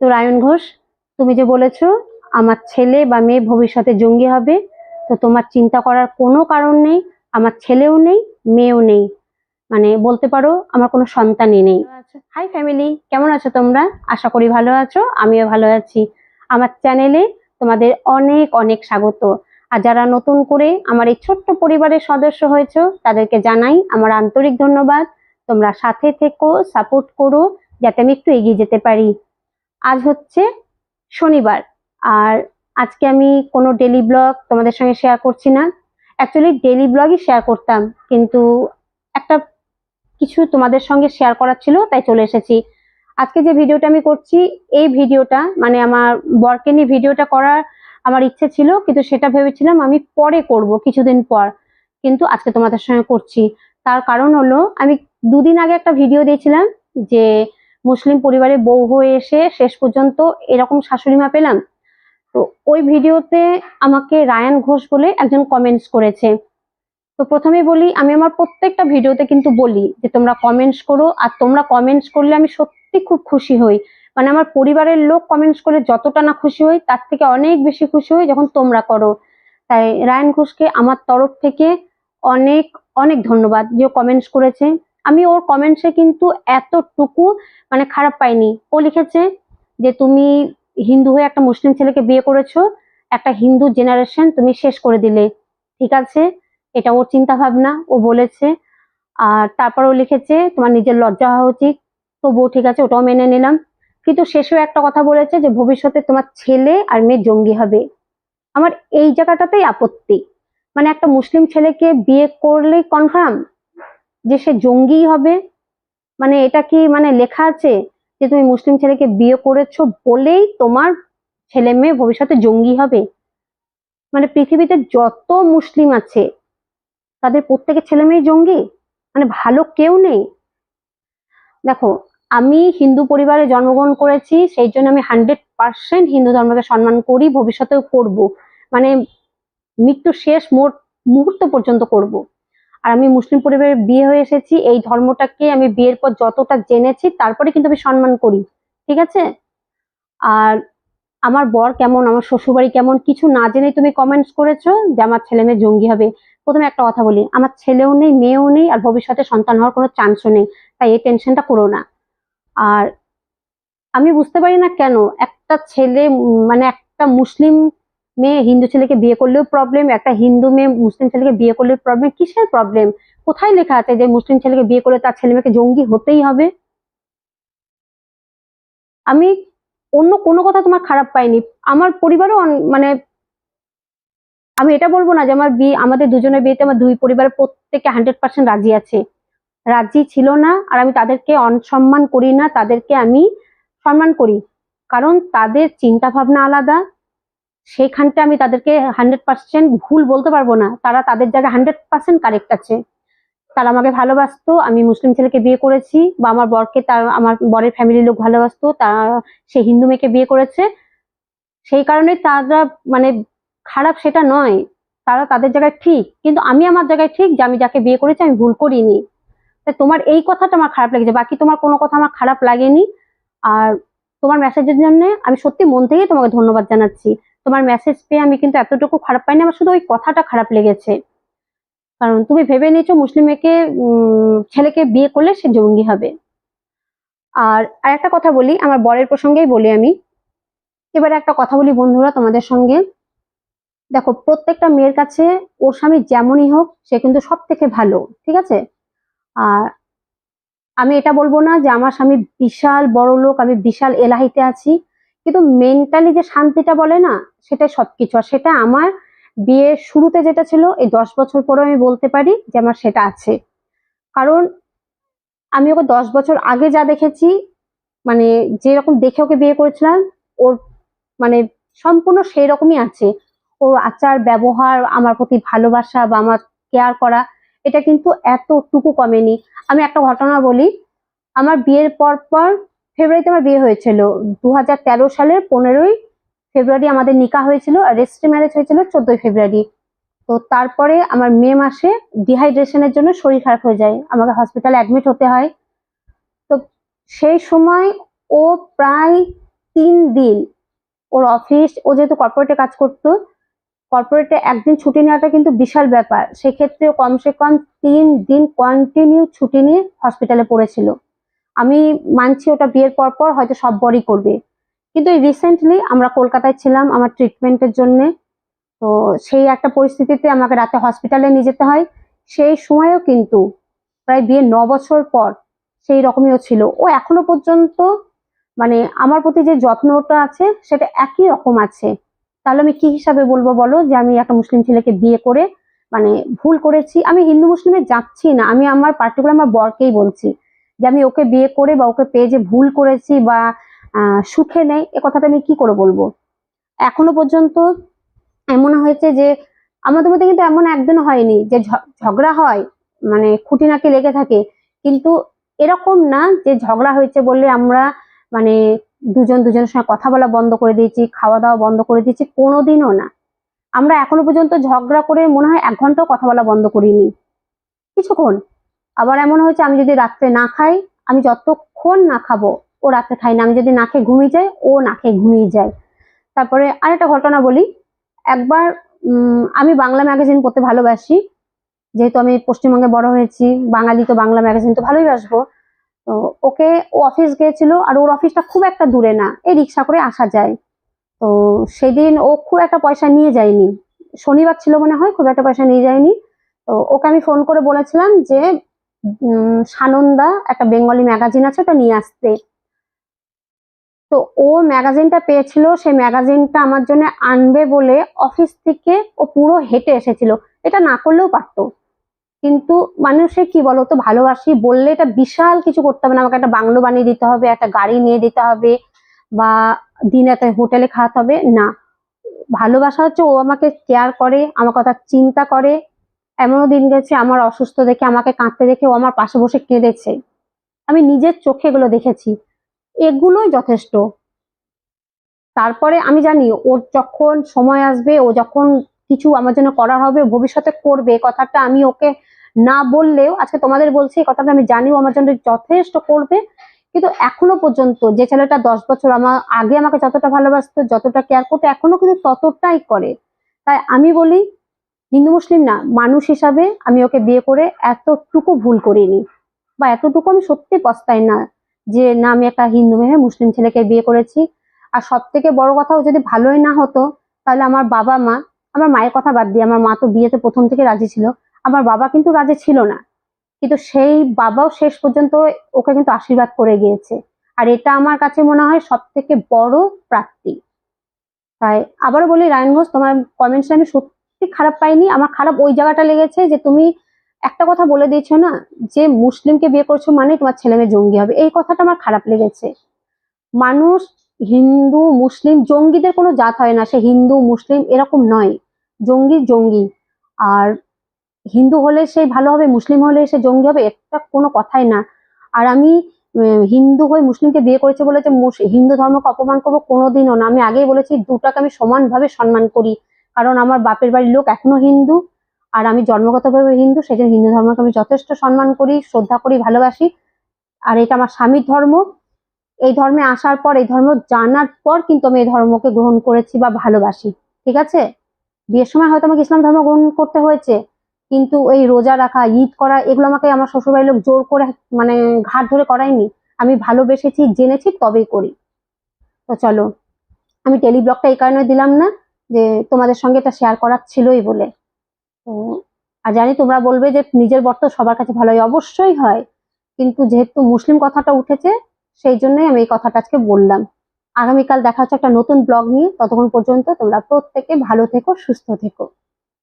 তো রায়ন ঘোষ, তুমি যে বলেছ, আমার ছেলে বা মেয়ে ভবিষ্যতে জঙ্গি হবে, তো তোমার চিন্তা করার কোনো কারণ নেই, আমার ছেলেও নেই, মেয়েও নেই। মানে বলতে পারো, আমার কোনো সন্তানই নেই। হাই ফ্যামিলি কেমন আছো তোমরা? আশা করি ভালো আছো, আমিও ভালো আছি। আমার চ্যানেলে তোমাদের অনেক অনেক স্বাগত। আর যারা নতুন করে আমার এই ছোট্ট পরিবারের সদস্য হয়েছো, তাদেরকে জানাই আমার আন্তরিক ধন্যবাদ। তোমরা সাথে থেকো সাপোর্ট করো, যাতে আমি একটু এগিয়ে যেতে পারি। আজ হচ্ছে শনিবার। আর আজকে আমি কোনো ডেলি ব্লগ তোমাদের সঙ্গে শেয়ার করছি না। অ্যাকচুয়ালি ডেলি ব্লগই শেয়ার করতাম, কিন্তু একটা কিছু তোমাদের সঙ্গে শেয়ার করার ছিল, তাই চলে এসেছি। আজকে যে ভিডিওটা আমি করছি, এই ভিডিওটা মানে আমার বরকে নিয়ে ভিডিওটা করার আমার ইচ্ছে ছিল, কিন্তু সেটা ভেবেছিলাম আমি পরে করব, কিছুদিন পর। কিন্তু আজকে তোমাদের সঙ্গে করছি। তার কারণ হলো, আমি দুদিন আগে একটা ভিডিও দিয়েছিলাম যে মুসলিম পরিবারে বউ হয়ে এসে শেষ পর্যন্ত এরকম শাশুড়ি মা পেলাম? তো ওই ভিডিওতে আমাকে রায়ান ঘোষ বলে একজন কমেন্টস করেছে। তো প্রথমে বলি, আমি আমার প্রত্যেকটা ভিডিওতে কিন্তু বলি যে তোমরা কমেন্টস করো, আর তোমরা কমেন্টস করলে আমি সত্যি খুব খুশি হই। মানে আমার পরিবারের লোক কমেন্টস করলে যতটা না খুশি হই, তার থেকে অনেক বেশি খুশি হই যখন তোমরা করো। তাই রায়ান ঘোষকে আমার তরফ থেকে অনেক অনেক ধন্যবাদ যে কমেন্টস করেছে। আমি ওর কমেন্টসে কিন্তু এতটুকু মানে খারাপ পাইনি। ও লিখেছে যে, তুমি হিন্দু হয়ে একটা মুসলিম ছেলেকে বিয়ে করেছ, একটা হিন্দু জেনারেশন তুমি শেষ করে দিলে। ঠিক আছে? এটা ওর চিন্তা ভাবনা ও বলেছে। আর তারপর ও লিখেছে, তোমার নিজের লজ্জা হওয়া উচিত। তবুও ঠিক আছে, ওটাও মেনে নিলাম। কিন্তু শেষেও একটা কথা বলেছে যে, ভবিষ্যতে তোমার ছেলে আর মেয়ে জঙ্গি হবে। আমার এই জায়গাটাতেই আপত্তি। মানে একটা মুসলিম ছেলেকে বিয়ে করলেই কনফার্ম যে সে জঙ্গি হবে? মানে এটা কি মানে লেখা আছে যে তুমি মুসলিম ছেলেকে বিয়ে করেছ বলেই তোমার ছেলে মেয়ে ভবিষ্যতে জঙ্গি হবে? মানে পৃথিবীতে যত মুসলিম আছে, তাদের প্রত্যেকের ছেলে মেয়ে জঙ্গি? মানে ভালো কেউ নেই? দেখো, আমি হিন্দু পরিবারে জন্মগ্রহণ করেছি, সেই জন্য আমি হান্ড্রেড পার্সেন্ট হিন্দু ধর্মকে সম্মান করি, ভবিষ্যতেও করব। মানে মৃত্যু শেষ মোট মুহূর্ত পর্যন্ত করব। আর আমি মুসলিম পরিবারে বিয়ে হয়ে এসেছি, এই ধর্মটাকে আমি বিয়ের পর যতটা জেনেছি তারপরে কিন্তু আমি সম্মান করি, ঠিক আছে? আর আমার বর কেমন, আমার শ্বশুরবাড়ি কেমন, কিছু না জেনে তুমি কমেন্টস করেছ যে আমার ছেলে মেয়ে জঙ্গি হবে। প্রথমে একটা কথা বলি, আমার ছেলেও নেই, মেয়েও নেই, আর ভবিষ্যতে সন্তান হওয়ার কোনো চান্সও নেই, তাই এই টেনশনটা করো না। আর আমি বুঝতে পারি না কেন একটা ছেলে মানে একটা মুসলিম মেয়ে হিন্দু ছেলেকে বিয়ে করলেও প্রবলেম একটা হিন্দু মেয়ে মুসলিম ছেলেকে বিয়ে করলেও প্রবলেম কিসের প্রবলেম কোথায় লেখা আছে যে মুসলিম ছেলেকে বিয়ে করলে তার ছেলে মেয়েকে জঙ্গি হতেই হবে? আমি অন্য কোনো কথা তোমার খারাপ পাইনি। আমার পরিবারও মানে আমি এটা বলব না যে আমার বিয়ে, আমাদের দুজনের বিয়েতে আমার দুই পরিবারের প্রত্যেকে হান্ড্রেড পার্সেন্ট রাজি আছে। রাজি ছিল না আর আমি তাদেরকে অনসম্মান করি না, তাদেরকে আমি সম্মান করি। কারণ তাদের চিন্তা ভাবনা আলাদা সেইখানটা আমি তাদেরকে হান্ড্রেড পার্সেন্ট ভুল বলতে পারব না। তারা তাদের জায়গায় হান্ড্রেড পার্সেন্ট কারেক্ট আছে। তারা আমাকে ভালোবাসতো, আমি মুসলিম ছেলেকে বিয়ে করেছি বা আমার বরকে তার, আমার বরের ফ্যামিলির লোক ভালোবাসতো তারা সে হিন্দু মেয়েকে বিয়ে করেছে। সেই কারণে তারা মানে খারাপ সেটা নয়। তারা তাদের জায়গায় ঠিক। কিন্তু আমি আমার জায়গায় ঠিক যে আমি যাকে বিয়ে করেছি আমি ভুল করিনি। তা তোমার এই কথাটা আমার খারাপ লেগেছে। বাকি তোমার কোনো কথা আমার খারাপ লাগেনি। আর তোমার মেসেজের জন্য আমি সত্যি মন থেকে তোমাকে ধন্যবাদ জানাচ্ছি। তোমার মেসেজ পেয়ে আমি কিন্তু এতটুকু খারাপ পাইনি আমার শুধু ওই কথাটা খারাপ লেগেছে। কারণ তুমি ভেবে নিয়েছো মুসলিম মেয়েকে উম, ছেলেকে বিয়ে করলে সে জঙ্গি হবে। আর আর একটা কথা বলি আমার বরের প্রসঙ্গেই বলি আমি। এবারে একটা কথা বলি বন্ধুরা তোমাদের সঙ্গে। দেখো প্রত্যেকটা মেয়ের কাছে ওর স্বামী যেমনই হোক সে কিন্তু সব থেকে ভালো ঠিক আছে? আর আমি এটা বলব না যে আমার স্বামী বিশাল বড় লোক আমি বিশাল এলাহিতে আছি। কিন্তু মেন্টালি যে শান্তিটা বলে না, সেটাই সবকিছু। আর সেটা আমার বিয়ের শুরুতে যেটা ছিল, এই দশ বছর পরে আমি বলতে পারি যে আমার সেটা আছে। কারণ আমি ওকে দশ বছর আগে যা দেখেছি মানে যেরকম দেখে ওকে বিয়ে করেছিলাম, ওর মানে সম্পূর্ণ সেই রকমই আছে। ওর আচার, ব্যবহার, আমার প্রতি ভালোবাসা বা আমার কেয়ার করা, এটা কিন্তু এতটুকু কমেনি। আমি একটা ঘটনা বলি, আমার বিয়ের পর পর ফেব্রুয়ারিতে আমার বিয়ে হয়েছিল। দু হাজার তেরো সালের পনেরোই ফেব্রুয়ারি আমাদের নিকা হয়েছিল আর রেজিস্ট্রি ম্যারেজ হয়েছিল চোদ্দই ফেব্রুয়ারি। তো তারপরে আমার মে মাসে ডিহাইড্রেশনের জন্য শরীর খারাপ হয়ে যায়, আমাকে হসপিটালে অ্যাডমিট হতে হয়। তো সেই সময় ও প্রায় তিন দিন ওর অফিস ও যেহেতু কর্পোরেটে কাজ করতো কর্পোরেটে একদিন ছুটি নেওয়াটা কিন্তু বিশাল ব্যাপার। সেক্ষেত্রে কমসে কম তিন দিন কন্টিনিউ ছুটি নিয়ে হসপিটালে পড়েছিল। আমি মানছি ওটা বিয়ের পর পর হয়তো সব বরই করবে। কিন্তু এই রিসেন্টলি আমরা কলকাতায় ছিলাম আমার ট্রিটমেন্টের জন্য। তো সেই একটা পরিস্থিতিতে আমাকে রাতে হসপিটালে নিয়ে যেতে হয়। সেই সময়েও কিন্তু প্রায় বিয়ের ন বছর পর সেই রকমইও ছিল। ও এখনও পর্যন্ত মানে আমার প্রতি যে যত্নটা আছে সেটা একই রকম আছে। তাহলে আমি কি হিসাবে বলব বলো যে আমি একটা মুসলিম ছেলেকে বিয়ে করে মানে ভুল করেছি? আমি হিন্দু মুসলিমে যাচ্ছি না। আমি আমার পার্টিকুলার আমার বরকেই বলছি। যে আমি ওকে বিয়ে করে বা ওকে পেয়ে যে ভুল করেছি বা সুখে নেই, এ কথাটা আমি কি করে বলব? এখনও পর্যন্ত এমন হয়েছে যে, আমাদের মধ্যে কিন্তু এমন একদিন হয়নি যে ঝগড়া হয় মানে খুঁটিনাটি লেগে থাকে। কিন্তু এরকম না যে ঝগড়া হয়েছে বললে আমরা মানে দুজন দুজনের সঙ্গে কথা বলা বন্ধ করে দিয়েছি খাওয়া দাওয়া বন্ধ করে দিয়েছি, কোনোদিনও না। আমরা এখনও পর্যন্ত ঝগড়া করে মনে হয় এক ঘন্টাও কথা বলা বন্ধ করিনি। কিছুক্ষণ। আবার এমন হয়েছে, আমি যদি রাত্রে না খাই, আমি যতক্ষণ না খাব, ও রাত্রে খাই না। আমি যদি না খেয়ে ঘুমিয়ে যাই, ও না খেয়ে ঘুমিয়ে যায়। তারপরে আরেকটা ঘটনা বলি। একবার আমি বাংলা ম্যাগাজিন পড়তে ভালোবাসি। যেহেতু আমি পশ্চিমবঙ্গে বড় হয়েছি, বাঙালি তো বাংলা ম্যাগাজিন তো ভালোই বাসবো। তো ওকে, ও অফিস গিয়েছিল, আর ওর অফিসটা খুব একটা দূরে না, এই রিক্সা করে আসা যায়। তো সেদিন ও খুব একটা পয়সা নিয়ে যায়নি। শনিবার ছিল মনে হয়, খুব একটা পয়সা নিয়ে যায়নি। তো ওকে আমি ফোন করে বলেছিলাম যে সানন্দা একটা বেঙ্গলি ম্যাগাজিন আছে, ওটা নিয়ে আসতে। তো ও ম্যাগাজিনটা পেয়েছিল, সেই ম্যাগাজিনটা আমার জন্য আনবে বলে অফিস থেকে ও পুরো হেঁটে এসেছিল। এটা না করলেও পারতো। কিন্তু মানুষে কি বলো তো ভালোবাসি বললে এটা বিশাল কিছু করতে হবে না, আমাকে একটা বাংলো বানিয়ে দিতে হবে, একটা গাড়ি নিয়ে দিতে হবে, বা দিনে একটা হোটেলে খাওয়াতে হবে, না। ভালোবাসা হচ্ছে ও আমাকে কেয়ার করে, আমার কথা চিন্তা করে এমনও দিন গেছে আমার অসুস্থ দেখে আমাকে কাঁদতে দেখে ও আমার পাশে বসে কেঁদেছে। আমি নিজের চোখে এগুলো দেখেছি। এগুলোই যথেষ্ট। তারপরে আমি জানি, ওর যখন সময় আসবে, ও যখন কিছু আমার জন্য করার হবে, ভবিষ্যতে করবে কথাটা আমি ওকে না বললেও, আজকে তোমাদের বলছি কথাটা আমি জানিও, আমার জন্য যথেষ্ট করবে। কিন্তু এখনও পর্যন্ত যে ছেলেটা দশ বছর আমার আগে আমাকে যতটা ভালোবাসতো, যতটা কেয়ার করতো, এখনও কিন্তু ততটাই করে। তাই আমি বলি হিন্দু মুসলিম না, মানুষ হিসাবে আমি ওকে বিয়ে করে এতটুকু ভুল করিনি। বা এতটুকু আমি সত্যি পস্তাই না যে, না, আমি একটা হিন্দু মেয়ে, মুসলিম ছেলেকে বিয়ে করেছি। আর সব থেকে বড় কথা, ও যদি ভালোই না হতো, তাহলে আমার বাবা মা, আমার মায়ের কথা বাদ দিয়ে, আমার মা তো বিয়েতে প্রথম থেকে রাজি ছিল, আমার বাবা কিন্তু রাজি ছিল না। কিন্তু সেই বাবাও শেষ পর্যন্ত ওকে কিন্তু আশীর্বাদ করে গিয়েছে। আর এটা আমার কাছে মনে হয় সব থেকে বড় প্রাপ্তি। তাই আবারও বলি, রায়ন ঘোষ, তোমার কমেন্টস আমি সত্যি খারাপ পাইনি। আমার খারাপ ওই জায়গাটা লেগেছে যে তুমি একটা কথা বলে দিয়েছ না, যে মুসলিমকে বিয়ে করছ মানে তোমার ছেলে মেয়ে জঙ্গি হবে। এই কথাটা আমার খারাপ লেগেছে। মানুষ হিন্দু, মুসলিম জঙ্গিদের কোনো জাত হয় না। সে হিন্দু, মুসলিম এরকম নয়। জঙ্গি জঙ্গি। আর হিন্দু হলে সে ভালো হবে, মুসলিম হলে সে জঙ্গি হবে এটা কোনো কথাই না। আর আমি হিন্দু হয়ে মুসলিমকে বিয়ে করেছে বলে যে হিন্দু ধর্মকে অপমান করব কোনোদিনও না। আমি আগেই বলেছি, দুটাকে আমি সমানভাবে সম্মান করি। কারণ আমার বাপের বাড়ির লোক এখনও হিন্দু, আর আমি জন্মগতভাবে হিন্দু সেই জন্য হিন্দু ধর্মকে আমি যথেষ্ট সম্মান করি, শ্রদ্ধা করি, ভালোবাসি। আর এটা আমার স্বামীর ধর্ম। এই ধর্মে আসার পর, এই ধর্ম জানার পর কিন্তু আমি এই ধর্মকে গ্রহণ করেছি বা ভালোবাসি। ঠিক আছে? বিয়ের সময় হয়তো আমাকে ইসলাম ধর্ম গ্রহণ করতে হয়েছে, কিন্তু এই রোজা রাখা, ঈদ করা, এগুলো আমাকে আমার শ্বশুরবাড়ির লোক জোর করে মানে ঘাট ধরে করায়নি। আমি ভালোবেসেছি, জেনেছি, তবেই করি। তো চলো, আমি টেলিব্লগটা এই কারণে দিলাম না। যে তোমাদের সঙ্গে এটা শেয়ার করার ছিলই বলে। তো, আর জানি তোমরা বলবে যে নিজের বর তো সবার কাছে ভালো হয় অবশ্যই হয়। কিন্তু যেহেতু মুসলিম কথাটা উঠেছে, সেই জন্যই আমি এই কথাটা আজকে বললাম। আগামীকাল দেখা হচ্ছে একটা নতুন ব্লগ নিয়ে। ততক্ষণ পর্যন্ত তোমরা প্রত্যেকে ভালো থেকো, সুস্থ থেকো।